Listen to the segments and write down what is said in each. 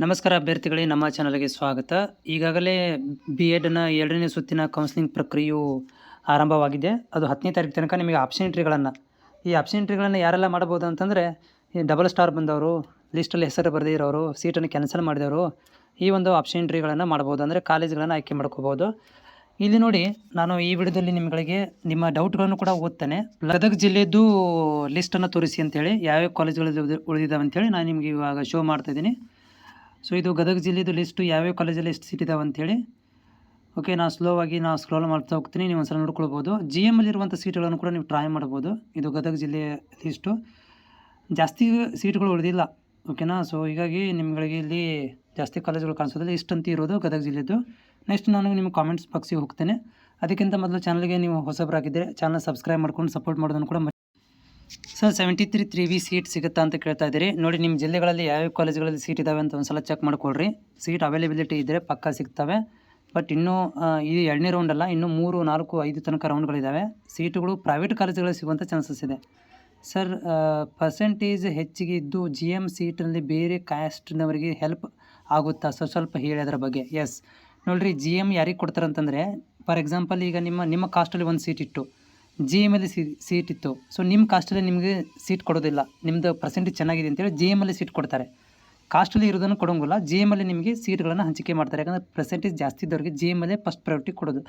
ನಮಸ್ಕಾರ ಅಭ್ಯರ್ಥಿಗಳೇ, ನಮ್ಮ ಚಾನಲ್ಗೆ ಸ್ವಾಗತ. ಈಗಾಗಲೇ ಬಿ ಎಡ್ನ ಎರಡನೇ ಸುತ್ತಿನ ಕೌನ್ಸಿಲಿಂಗ್ ಪ್ರಕ್ರಿಯೆಯು ಆರಂಭವಾಗಿದೆ. ಅದು ಹತ್ತನೇ ತಾರೀಕು ತನಕ ನಿಮಗೆ ಆಪ್ಷನ್ ಎಂಟ್ರಿಗಳನ್ನು ಈ ಆಪ್ಷನ್ ಎಂಟ್ರಿಗಳನ್ನು ಯಾರೆಲ್ಲ ಮಾಡ್ಬೋದು ಅಂತಂದರೆ ಡಬಲ್ ಸ್ಟಾರ್ ಬಂದವರು ಲಿಸ್ಟಲ್ಲಿ ಹೆಸರು ಬರದೇ ಇರೋರು ಸೀಟನ್ನು ಕ್ಯಾನ್ಸಲ್ ಮಾಡಿದವರು, ಈ ಒಂದು ಆಪ್ಷನ್ ಎಂಟ್ರಿಗಳನ್ನು ಮಾಡ್ಬೋದು ಅಂದರೆ ಕಾಲೇಜ್ಗಳನ್ನು ಆಯ್ಕೆ ಮಾಡ್ಕೋಬೋದು ಇಲ್ಲಿ ನೋಡಿ, ನಾನು ಈ ವಿಡಿಯೋದಲ್ಲಿ ನಿಮಗಳಿಗೆ ನಿಮ್ಮ ಡೌಟ್ಗಳನ್ನು ಕೂಡ ಓದ್ತೇನೆ. ಗದಗ ಜಿಲ್ಲೆದ್ದು ಲಿಸ್ಟನ್ನು ತೋರಿಸಿ ಅಂತೇಳಿ, ಯಾವ್ಯಾವ ಕಾಲೇಜ್ಗಳಲ್ಲಿ ಉಳಿದಿದ್ದಾವೆ ಅಂತೇಳಿ ನಾನು ನಿಮಗೆ ಇವಾಗ ಶೋ ಮಾಡ್ತಾ ಇದ್ದೀನಿ. ಸೊ ಇದು ಗದಗ ಜಿಲ್ಲೆದು ಲಿಸ್ಟು ಯಾವ್ಯಾವ ಕಾಲೇಜಲ್ಲಿ ಎಷ್ಟು ಸೀಟ್ ಇದಾವೆ ಅಂಥೇಳಿ ಓಕೆ ನಾನು ಸ್ಲೋ ಆಗಿ ನಾನು ಸ್ಕ್ರೋಲ್ ಮಾಡ್ತಾ ಹೋಗ್ತೀನಿ, ನೀವು ಒಂದ್ಸಲ ನೋಡ್ಕೊಳ್ಬೋದು. ಜಿ ಎಂ ಅಲ್ಲಿರುವಂಥ ಸೀಟ್ಗಳನ್ನು ಕೂಡ ನೀವು ಟ್ರೈ ಮಾಡ್ಬೋದು. ಇದು ಗದಗ ಜಿಲ್ಲೆಯ ಲಿಸ್ಟು ಜಾಸ್ತಿ ಸೀಟ್ಗಳು ಉಳಿದಿಲ್ಲ. ಓಕೆನಾ ಸೊ ಹೀಗಾಗಿ ನಿಮ್ಗಳಿಗೆ ಇಲ್ಲಿ ಜಾಸ್ತಿ ಕಾಲೇಜ್ಗಳು ಕಾಣಿಸೋದಿಲ್ಲ ಇಷ್ಟಂತ ಇರೋದು ಗದಗ ಜಿಲ್ಲೆದು. ನೆಕ್ಸ್ಟ್ ನಾನು ನಿಮ್ಮ ಕಾಮೆಂಟ್ಸ್ ಬಾಕ್ಸಿಗೆ ಹೋಗ್ತೇನೆ. ಅದಕ್ಕಿಂತ ಮೊದಲು ಚಾನಲ್ಗೆ ನೀವು ಹೊಸಬರಾಗಿದ್ದರೆ ಚಾನಲ್ ಸಬ್ಸ್ಕ್ರೈಬ್ ಮಾಡ್ಕೊಂಡು ಸಪೋರ್ಟ್ ಮಾಡೋದನ್ನು ಕೂಡ. Sir seventy three three V seat ಸಿಗುತ್ತಾ ಅಂತ ಕೇಳ್ತಾ ಇದ್ದೀರಿ. ನೋಡಿ, ನಿಮ್ಮ ಜಿಲ್ಲೆಗಳಲ್ಲಿ ಯಾವ ಕಾಲೇಜ್ಗಳಲ್ಲಿ ಸೀಟ್ ಇದ್ದಾವೆ ಅಂತ ಒಂದ್ಸಲ ಚೆಕ್ ಮಾಡ್ಕೊಳ್ರಿ. ಸೀಟ್ ಅವೈಲೇಬಿಲಿಟಿ ಇದ್ದರೆ ಪಕ್ಕಾ ಸಿಗ್ತವೆ. ಬಟ್ ಇನ್ನೂ ಇದು ಎರಡನೇ ರೌಂಡ್ ಅಲ್ಲ, ಇನ್ನೂ ಮೂರು, ನಾಲ್ಕು, ಐದು ತನಕ ರೌಂಡ್ಗಳಿದ್ದಾವೆ ಸೀಟುಗಳು ಪ್ರೈವೇಟ್ ಕಾಲೇಜುಗಳಲ್ಲಿ ಸಿಗುವಂಥ ಚಾನ್ಸಸ್ ಇದೆ. ಸರ್ ಪರ್ಸೆಂಟೇಜ್ ಹೆಚ್ಚಿಗೆ ಇದ್ದು ಜಿ ಎಂ ಸೀಟ್ನಲ್ಲಿ ಬೇರೆ ಕ್ಯಾಸ್ಟ್ನವರಿಗೆ ಹೆಲ್ಪ್ ಆಗುತ್ತಾ? ಸರ್ ಸ್ವಲ್ಪ ಹೇಳಿ ಅದರ ಬಗ್ಗೆ. ಎಸ್ ನೋಡಿರಿ ಜಿ ಎಂ ಯಾರಿಗೆ ಕೊಡ್ತಾರಂತಂದರೆ ಫಾರ್ ಎಕ್ಸಾಂಪಲ್ ಈಗ ನಿಮ್ಮ ನಿಮ್ಮ ಕಾಸ್ಟಲ್ಲಿ ಒಂದು ಸೀಟ್ ಇಟ್ಟು. ಜಿ ಎಮ್ಮಲ್ಲಿ ಸೀ ಸೀಟ್ ಇತ್ತು. ಸೊ ನಿಮ್ಮ ಕಾಸ್ಟಲ್ಲಿ ನಿಮಗೆ ಸೀಟ್ ಕೊಡೋದಿಲ್ಲ. ನಿಮ್ಮದು ಪರ್ಸೆಂಟೇಜ್ ಚೆನ್ನಾಗಿದೆ ಅಂತೇಳಿ ಜಿ ಎಮಲ್ಲಿ ಸೀಟ್ ಕೊಡ್ತಾರೆ. ಕಾಸ್ಟಲ್ಲಿ ಇರೋದನ್ನು ಕೊಡೋಂಗಿಲ್ಲ. ಜಿ ಅಲ್ಲಿ ನಿಮಗೆ ಸೀಟ್ಗಳನ್ನು ಹಂಚಿಕೆ ಮಾಡ್ತಾರೆ. ಯಾಕಂದರೆ ಪರ್ಸೆಂಟೇಜ್ ಜಾಸ್ತಿ ಇದ್ದವ್ರಿಗೆ ಜಿ ಎಮಲ್ಲೇ ಫಸ್ಟ್ ಪ್ರಯಾರಿಟಿ ಕೊಡೋದು.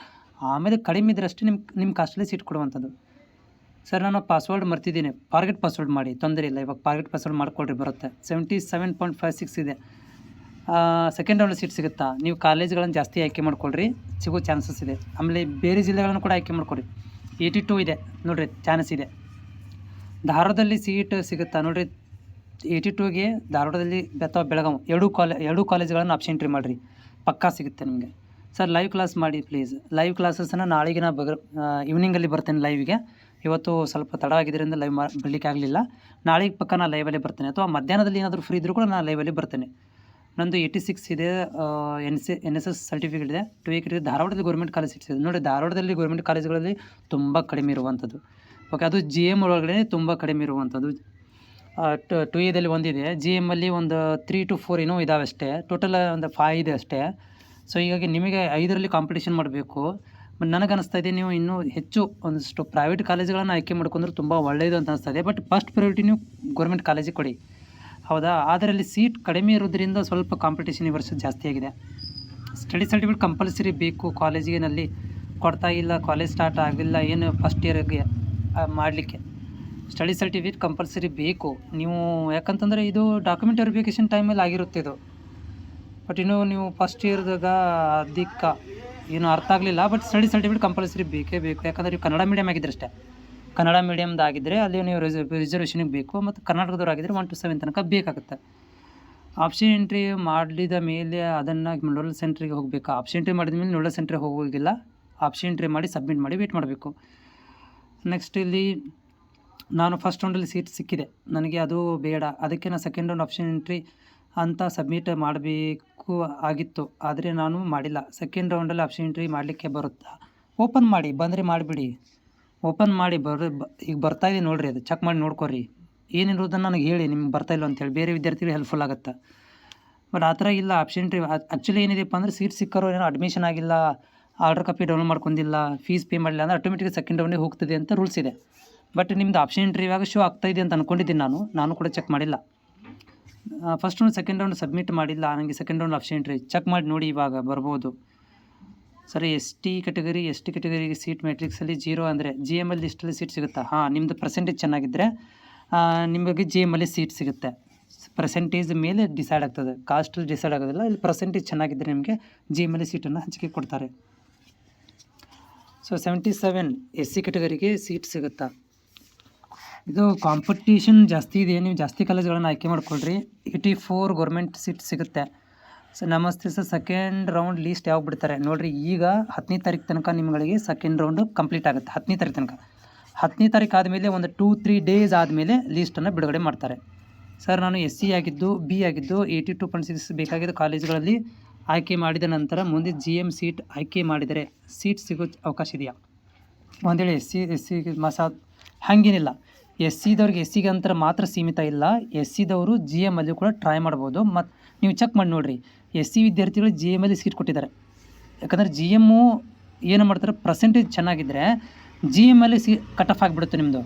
ಆಮೇಲೆ ಕಡಿಮೆ ಇದ್ರೆ ಅಷ್ಟೇ ನಿಮ್ಮ ನಿಮ್ಮ ಕಾಸ್ಟಲ್ಲಿ ಸೀಟ್ ಕೊಡುವಂಥದ್ದು. ಸರ್ ನಾನು ಪಾಸ್ವರ್ಡ್ ಮರ್ತಿದ್ದೀನಿ. ಪಾರ್ಗೆಟ್ ಪಾಸ್ವರ್ಡ್ ಮಾಡಿ. ತೊಂದರೆ ಇಲ್ಲ. ಇವಾಗ ಪಾರ್ಗೆಟ್ ಪಾಸ್ವರ್ಡ್ ಮಾಡ್ಕೊಳ್ರಿ, ಬರುತ್ತೆ. Seventy seven point five six ಇದೆ ಸೆಕೆಂಡ್ ರೌಂಡ್ ಸೀಟ್ ಸಿಗುತ್ತಾ? ನೀವು ಕಾಲೇಜ್ಗಳನ್ನು ಜಾಸ್ತಿ ಆಯ್ಕೆ ಮಾಡ್ಕೊಳ್ರಿ. ಸಿಗೋ ಚಾನ್ಸಸ್ ಇದೆ. ಆಮೇಲೆ ಬೇರೆ ಜಿಲ್ಲೆಗಳನ್ನು ಕೂಡ ಆಯ್ಕೆ ಮಾಡ್ಕೊಳ್ರಿ. ಏಯ್ಟಿ ಟೂ ಇದೆ. ನೋಡಿರಿ ಚಾನ್ಸ್ ಇದೆ. ಧಾರವಾಡದಲ್ಲಿ ಸೀಟ್ ಸಿಗುತ್ತಾ ನೋಡಿರಿ? ಏಯ್ಟಿ ಟೂಗೆ ಧಾರವಾಡದಲ್ಲಿ ಅಥವಾ ಬೆಳಗಾವಿ ಎರಡೂ ಕಾಲೇ, ಎರಡೂ ಕಾಲೇಜ್ಗಳನ್ನು ಆಪ್ಷನ್ ಎಂಟ್ರಿ ಮಾಡಿರಿ. ಪಕ್ಕಾ ಸಿಗುತ್ತೆ ನಿಮಗೆ. ಸರ್ ಲೈವ್ ಕ್ಲಾಸ್ ಮಾಡಿ ಪ್ಲೀಸ್ ಲೈವ್ ಕ್ಲಾಸಸ್ನ ನಾಳೆಗೆ ನಾ ಬಗ ಈವ್ನಿಂಗಲ್ಲಿ ಬರ್ತೇನೆ ಲೈವಿಗೆ ಇವತ್ತು ಸ್ವಲ್ಪ ತಡ ಆಗಿದ್ದರಿಂದ ಲೈವ್ ಮಾ ಬರಲಿಕ್ಕೆ ಆಗಲಿಲ್ಲ ನಾಳೆಗೆ ಪಕ್ಕ ನಾನು ಲೈವಲ್ಲಿ ಬರ್ತೇನೆ. ಅಥವಾ ಮಧ್ಯಾಹ್ನದಲ್ಲಿ ಏನಾದರೂ ಫ್ರೀ ಇದ್ದರೂ ಕೂಡ ನಾನು ಲೈವಲ್ಲಿ ಬರ್ತೇನೆ. ನಂದು ಏಯ್ಟಿ ಸಿಕ್ಸ್ ಇದೆ N C N S S certificate ಇದೆ. ಟು ಇದೆ ಧಾರವಾಡದಲ್ಲಿ ಗೌರ್ಮೆಂಟ್ ಕಾಲೇಜ್ ಸಿಕ್ಸ್ ನೋಡಿ, ಧಾರವಾಡದಲ್ಲಿ ಗೌರ್ಮೆಂಟ್ ಕಾಲೇಜುಗಳಲ್ಲಿ ತುಂಬ ಕಡಿಮೆ ಇರುವಂಥದ್ದು. ಓಕೆ ಅದು ಜಿ ಎಂ ಒಳಗಡೆ ತುಂಬ ಕಡಿಮೆ ಇರುವಂಥದ್ದು. ಟು ಎದಲ್ಲಿ ಒಂದಿದೆ. ಜಿ ಎಮ್ಮಲ್ಲಿ ಒಂದು ತ್ರೀ ಟು ಫೋರ್ ಏನೋ ಇದಾವೆ ಅಷ್ಟೇ. ಟೋಟಲ್ ಒಂದು ಫೈವ್ ಇದೆ ಅಷ್ಟೇ. ಸೊ ಹೀಗಾಗಿ ನಿಮಗೆ ಐದರಲ್ಲಿ ಕಾಂಪಿಟೇಷನ್ ಮಾಡಬೇಕು. ನನಗೆ ಅನಿಸ್ತಾ ಇದೆ, ನೀವು ಇನ್ನೂ ಹೆಚ್ಚು ಒಂದಷ್ಟು ಪ್ರೈವೇಟ್ ಕಾಲೇಜುಗಳನ್ನು ಆಯ್ಕೆ ಮಾಡ್ಕೊಂಡ್ರೆ ತುಂಬ ಒಳ್ಳೆಯದು ಅಂತ ಅನಿಸ್ತಾ ಇದೆ. ಬಟ್ ಫಸ್ಟ್ ಪ್ರಯಾರಿಟಿ ನೀವು ಗೌರ್ಮೆಂಟ್ ಕಾಲೇಜಿಗೆ ಕೊಡಿ. ಹೌದಾ? ಅದರಲ್ಲಿ ಸೀಟ್ ಕಡಿಮೆ ಇರೋದ್ರಿಂದ ಸ್ವಲ್ಪ ಕಾಂಪಿಟೇಷನ್ ಈ ವರ್ಷ ಜಾಸ್ತಿ ಆಗಿದೆ. ಸ್ಟಡಿ ಸರ್ಟಿಫಿಕೇಟ್ ಕಂಪಲ್ಸರಿ ಬೇಕು. ಕಾಲೇಜಿಗೆನಲ್ಲಿ ಕೊಡ್ತಾ ಇಲ್ಲ. ಕಾಲೇಜ್ ಸ್ಟಾರ್ಟ್ ಆಗಿಲ್ಲ ಏನು ಫಸ್ಟ್ ಇಯರ್ಗೆ ಮಾಡಲಿಕ್ಕೆ. ಸ್ಟಡಿ ಸರ್ಟಿಫಿಕೇಟ್ ಕಂಪಲ್ಸರಿ ಬೇಕು. ನೀವು, ಯಾಕಂತಂದರೆ ಇದು ಡಾಕ್ಯುಮೆಂಟ್ ವೆರಿಫಿಕೇಷನ್ ಟೈಮಲ್ಲಿ ಆಗಿರುತ್ತೆ ಇದು. ಬಟ್ ಇನ್ನು ನೀವು ಫಸ್ಟ್ ಇಯರ್ದಾಗ ಅದಕ್ಕೆ, ಏನು ಅರ್ಥ ಆಗಲಿಲ್ಲ. ಬಟ್ ಸ್ಟಡಿ ಸರ್ಟಿಫಿಕೇಟ್ ಕಂಪಲ್ಸರಿ ಬೇಕೇ ಬೇಕು. ಯಾಕಂದರೆ ನೀವು ಕನ್ನಡ ಮೀಡಿಯಮ್ ಆಗಿದ್ರೆ ಅಷ್ಟೇ ಕನ್ನಡ ಮೀಡಿಯಮ್ದಾಗಿದ್ದರೆ ಅಲ್ಲಿ ನೀವು ರಿಸರ್ವೇಷನಿಗೆ ಬೇಕು ಮತ್ತು ಕರ್ನಾಟಕದವ್ರು ಆಗಿದ್ದರೆ ಒನ್ ಟು ಸೆವೆನ್ ತನಕ ಬೇಕಾಗುತ್ತೆ. ಆಪ್ಷನ್ ಎಂಟ್ರಿ ಮಾಡಿದ ಮೇಲೆ ಅದನ್ನು ನೋಡಲ್ ಸೆಂಟ್ರಿಗೆ ಹೋಗಬೇಕು. ಆಪ್ಷನ್ ಎಂಟ್ರಿ ಮಾಡಿದ ಮೇಲೆ ನೋಡಲ್ ಸೆಂಟ್ರಿಗೆ ಹೋಗೋಗಿಲ್ಲ ಆಪ್ಷನ್ ಎಂಟ್ರಿ ಮಾಡಿ ಸಬ್ಮಿಟ್ ಮಾಡಿ ವೇಟ್ ಮಾಡಬೇಕು. ನೆಕ್ಸ್ಟ್ ಇಲ್ಲಿ ನಾನು ಫಸ್ಟ್ ರೌಂಡಲ್ಲಿ ಸೀಟ್ ಸಿಕ್ಕಿದೆ. ನನಗೆ ಅದು ಬೇಡ. ಅದಕ್ಕೆ ನಾನು ಸೆಕೆಂಡ್ ರೌಂಡ್ ಆಪ್ಷನ್ ಎಂಟ್ರಿ ಅಂತ ಸಬ್ಮಿಟ್ ಮಾಡಬೇಕು ಆಗಿತ್ತು. ಆದರೆ ನಾನು ಮಾಡಿಲ್ಲ. ಸೆಕೆಂಡ್ ರೌಂಡಲ್ಲಿ ಆಪ್ಷನ್ ಎಂಟ್ರಿ ಮಾಡಲಿಕ್ಕೆ ಬರುತ್ತಾ? ಓಪನ್ ಮಾಡಿ. ಬಂದರೆ ಮಾಡಿಬಿಡಿ. ಓಪನ್ ಮಾಡಿ ಬರ್ ಈಗ ಬರ್ತಾ ಇದೆ ನೋಡಿರಿ ಅದು. ಚೆಕ್ ಮಾಡಿ ನೋಡ್ಕೊರಿ. ಏನಿರೋದನ್ನು ನನಗೆ ಹೇಳಿ, ನಿಮ್ಗೆ ಬರ್ತಾ ಇಲ್ಲ ಅಂತೇಳಿ. ಬೇರೆ ವಿದ್ಯಾರ್ಥಿಗಳಿಗೆ ಹೆಲ್ಪ್ಫುಲ್ ಆಗುತ್ತೆ. ಬಟ್ ಆ ಥರ ಇಲ್ಲ ಆಪ್ಷನ್ ಎಂಟ್ರಿ ಆ್ಯಕ್ಚುಲಿ ಏನಿದೆಪ್ಪ ಅಂದರೆ ಸೀಟ್ ಸಿಕ್ಕರೋ ಏನೋ ಅಡ್ಮಿಷನ್ ಆಗಿಲ್ಲ ಆರ್ಡರ್ ಕಾಪಿ ಡೌನ್ಲೋಡ್ ಮಾಡ್ಕೊಂಡಿಲ್ಲ ಫೀಸ್ ಪೇ ಮಾಡಿಲ್ಲ ಅಂದರೆ ಆಟೋಮೆಟಿಕ್ ಸೆಕೆಂಡ್ ರೌಂಡಿಗೆ ಹೋಗ್ತದೆ ಅಂತ ರೂಲ್ಸ್ ಇದೆ. ಬಟ್ ನಿಮ್ದು ಆಪ್ಷನ್ ಎಂಟ್ರಿ ಇವಾಗ ಶೋ ಆಗ್ತಾ ಇದೆ ಅಂತ ಅಂದ್ಕೊಂಡಿದ್ದೀನಿ ನಾನು. ನಾನು ಕೂಡ ಚೆಕ್ ಮಾಡಿಲ್ಲ. First round second round submit ಮಾಡಿಲ್ಲ. ನನಗೆ second round option entry check ಮಾಡಿ ನೋಡಿ ಇವಾಗ ಬರ್ಬೋದು. ಸರಿ S T category S T ಕೆಟಗರಿಗೆ seat ಮ್ಯಾಟ್ರಿಕ್ಸಲ್ಲಿ ಜೀರೋ ಅಂದರೆ ಜಿ ಎಂ ಎಲ್ ಲಿಸ್ಟಲ್ಲಿ ಸೀಟ್ ಸಿಗುತ್ತಾ? ಹಾಂ ನಿಮ್ಮದು ಪರ್ಸೆಂಟೇಜ್ ಚೆನ್ನಾಗಿದ್ದರೆ ನಿಮಗೆ ಜಿ ಎಂ ಅಲ್ಲಿ ಸೀಟ್ ಸಿಗುತ್ತೆ. ಪರ್ಸೆಂಟೇಜ್ ಮೇಲೆ ಡಿಸೈಡ್ ಆಗ್ತದೆ. ಕಾಸ್ಟಲ್ಲಿ ಡಿಸೈಡ್ ಆಗೋದಿಲ್ಲ. ಇಲ್ಲಿ ಪರ್ಸೆಂಟೇಜ್ ಚೆನ್ನಾಗಿದ್ದರೆ ನಿಮಗೆ ಜಿ ಎಂ ಅಲ್ಲಿ ಸೀಟನ್ನು ಹಂಚಿಕೆ ಕೊಡ್ತಾರೆ. So seventy seven S C ಕೆಟಗರಿಗೆ seat ಸಿಗುತ್ತಾ? ಇದು ಕಾಂಪಿಟೇಷನ್ ಜಾಸ್ತಿ ಇದೆ. ನೀವು ಜಾಸ್ತಿ ಕಾಲೇಜ್ಗಳನ್ನು ಆಯ್ಕೆ ಮಾಡ್ಕೊಳ್ರಿ. ಏಯ್ಟಿ ಫೋರ್ ಗೌರ್ಮೆಂಟ್ ಸೀಟ್ ಸಿಗುತ್ತೆ. ಸೊ ನಮಸ್ತೆ ಸರ್. ಸೆಕೆಂಡ್ ರೌಂಡ್ ಲೀಸ್ಟ್ ಯಾವಾಗ ಬಿಡ್ತಾರೆ? ನೋಡಿರಿ, ಈಗ ಹತ್ತನೇ ತಾರೀಕು ತನಕ ನಿಮ್ಗಳಿಗೆ ಸೆಕೆಂಡ್ ರೌಂಡು ಕಂಪ್ಲೀಟ್ ಆಗುತ್ತೆ. ಹತ್ತನೇ ತಾರೀಕು ತನಕ. ಹತ್ತನೇ ತಾರೀಕು ಆದಮೇಲೆ ಒಂದು ಟೂ ತ್ರೀ ಡೇಸ್ ಆದಮೇಲೆ ಲೀಸ್ಟನ್ನು ಬಿಡುಗಡೆ ಮಾಡ್ತಾರೆ. ಸರ್, ನಾನು ಎಸ್ ಸಿ ಆಗಿದ್ದು ಬಿ ಆಗಿದ್ದು ಏಯ್ಟಿ ಟು ಪಾಯಿಂಟ್ ಸಿಕ್ಸ್ ಬೇಕಾಗಿದ್ದ ಕಾಲೇಜುಗಳಲ್ಲಿ ಆಯ್ಕೆ ಮಾಡಿದ ನಂತರ ಮುಂದೆ ಜಿ ಎಂ ಸೀಟ್ ಆಯ್ಕೆ ಮಾಡಿದರೆ ಸೀಟ್ ಸಿಗೋ ಅವಕಾಶ ಇದೆಯಾ? ಒಂದೇಳೆ ಎಸ್ ಸಿ ಎಸ್ ಸಿ ಮಸಾ ಹಾಗೇನಿಲ್ಲ. ಎಸ್ ಸಿದವ್ರಿಗೆ ಎಸ್ ಸಿಗೆ ಅಂತ ಮಾತ್ರ ಸೀಮಿತ ಇಲ್ಲ. ಎಸ್ ಸಿದವರು ಜಿ ಎಂ ಅಲ್ಲಿ ಕೂಡ ಟ್ರೈ ಮಾಡ್ಬೋದು. ಮತ್ತು ನೀವು ಚೆಕ್ ಮಾಡಿ ನೋಡಿರಿ. ಎಸ್ ಸಿ ವಿದ್ಯಾರ್ಥಿಗಳು ಜಿ ಎಂ ಅಲ್ಲಿ ಸೀಟ್ ಕೊಟ್ಟಿದ್ದಾರೆ. ಯಾಕಂದರೆ ಜಿ ಎಮ್ಮು ಏನು ಮಾಡ್ತಾರೆ? ಪರ್ಸೆಂಟೇಜ್ ಚೆನ್ನಾಗಿದ್ದರೆ ಜಿ ಎಂ ಅಲ್ಲಿ ಸಿ ಕಟ್ ಆಫ್ ಆಗಿಬಿಡುತ್ತೆ ನಿಮ್ಮದು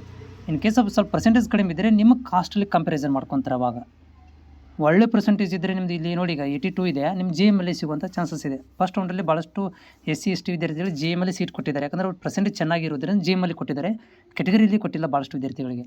ಇನ್ ಕೇಸ್ ಆಫ್ ಸ್ವಲ್ಪ ಪರ್ಸೆಂಟೇಜ್ ಕಡಿಮೆ ಇದ್ದರೆ ನಿಮ್ಮ ಕಾಸ್ಟಲ್ಲಿ ಕಂಪ್ಯಾರಿಸನ್ ಮಾಡ್ಕೊತಾರೆ ಅವಾಗ. ಒಳ್ಳೆ ಪರ್ಸೆಂಟೇಜ್ ಇದ್ದರೆ ನಿಮ್ಮದು ಇಲ್ಲಿ ನೋಡಿ ಈಗ ಏಯ್ಟಿ ಟೂ ಇದೆ ನಿಮ್ಮ ಜಿ ಎಂ ಅಲ್ಲಿ ಸಿಗುವಂಥ ಚಾನ್ಸಸ್ ಇದೆ. ಫಸ್ಟ್ ರೌಂಡಲ್ಲಿ ಭಾಳಷ್ಟು ಎಸ್ ಸಿ, ಎಸ್ ಟಿ ವಿದ್ಯಾರ್ಥಿಗಳು ಜಿ ಎಂ ಅಲ್ಲಿ ಸೀಟ್ ಕೊಟ್ಟಿದ್ದಾರೆ. ಯಾಕಂದರೆ ಅವ್ರು ಪರ್ಸೆಂಟೇಜ್ ಚೆನ್ನಾಗಿರೋದ್ರಿಂದ ಜಿ ಎಂ ಅಲ್ಲಿ ಕೊಟ್ಟಿದ್ದಾರೆ. ಕೆಟಗರಿಯಲ್ಲಿ ಕೊಟ್ಟಿಲ್ಲ ಭಾಳಷ್ಟು ವಿದ್ಯಾರ್ಥಿಗಳಿಗೆ.